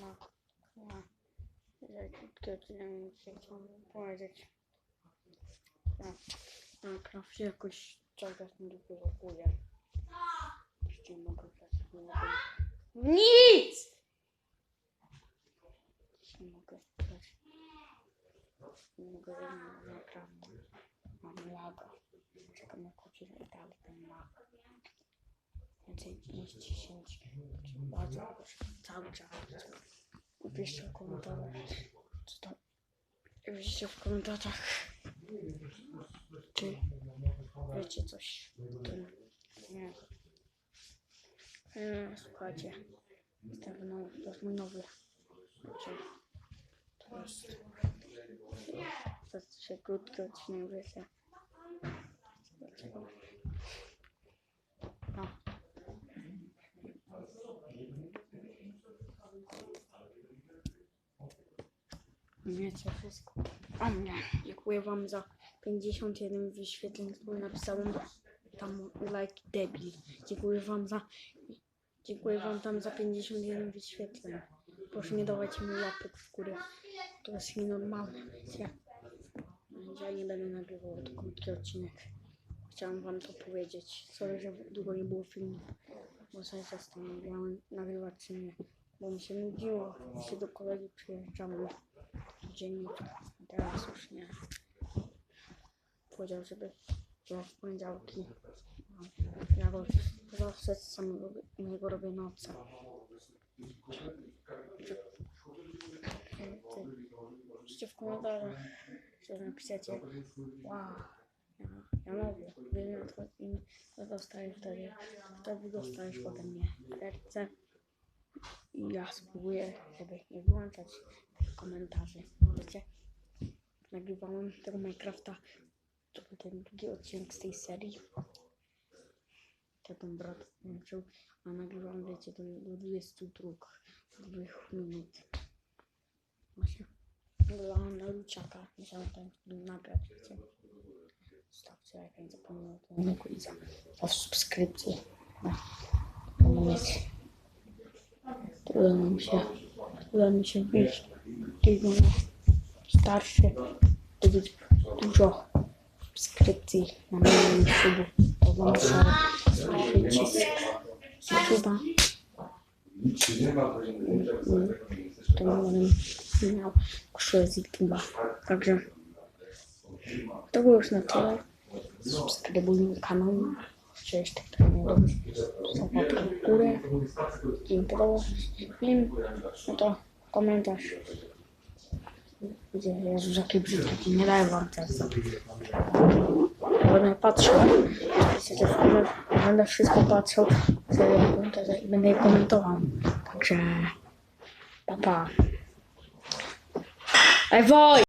No, no. Za krótki odcinek chciałam powiedzieć. No, Minecraft jakoś cały czas nie doprodukuje. Jeszcze nie mogę grać. Nie mogę. Nic! Nie mogę grać. Nie mogę grać na Minecrafta. Mam laga. Czekam na godzinę i dalej ten lag. Więcej niż 10. Bardzo proszę. Cały czas. Napiszcie w komentarzach. Co tam? Napiszcie w komentarzach. Czy wiecie coś tym? Nie. Nie, słuchajcie. Jestem nowy, to jest mój nowy. Znaczy, to jest... To jest krótki odcinek, wiecie. Dlaczego? Wiecie wszystko. O mnie. Dziękuję wam za 51 wyświetleń, które napisałem tam like debil. Dziękuję wam za dziękuję wam tam za 51 wyświetleń. Proszę nie dawać mi łapek w górę. To jest nienormalne, wiecie. Ja nie będę nagrywał to krótki odcinek. Chciałam wam to powiedzieć. Sorry, że długo nie było filmu. Bo sobie zastanawiałem nagrywać czy nie. Bo mi się nudziło. Się do kolegi przyjeżdżamy dziennie. A teraz już nie. Powiedział, żeby że w poniedziałki. Ja go zawsze samego mojego robię noce. Piszcie w komentarzach, że napiszecie wow, ja, ja mogę, wiem to dostajesz wtedy, wtedy dostajesz ode mnie serce i ja spróbuję, żeby nie wyłączać komentarzy, wiecie, nagrywałem tego Minecrafta, to był ten drugi odcinek z tej serii, to ten brat włączył, a nagrywam, wiecie, do, do 22 2 minut. Właśnie nagrywałam na Luciaka, musiałem tam nagrać, wiecie. Zostawcie lajka, nie zapomnę o dzwonku i za, za subskrypcję. No, no tak łapkę w górę. I podobał się film, no Ти ну, старше дають дуже скрипці на моєму суду, тому що старший Ютуба. Тому він зняв що з Ютуба. Также, того уж на тело, субскрибуй канал, що я ж так тренував, собака кури, інтро, им, это ну комментарий. Gdzie Jezus, jaki brzydki, nie daję wam serca. Będę patrzył, będę wszystko patrzył, w będę je komentował. Także, pa pa. Ej, woj!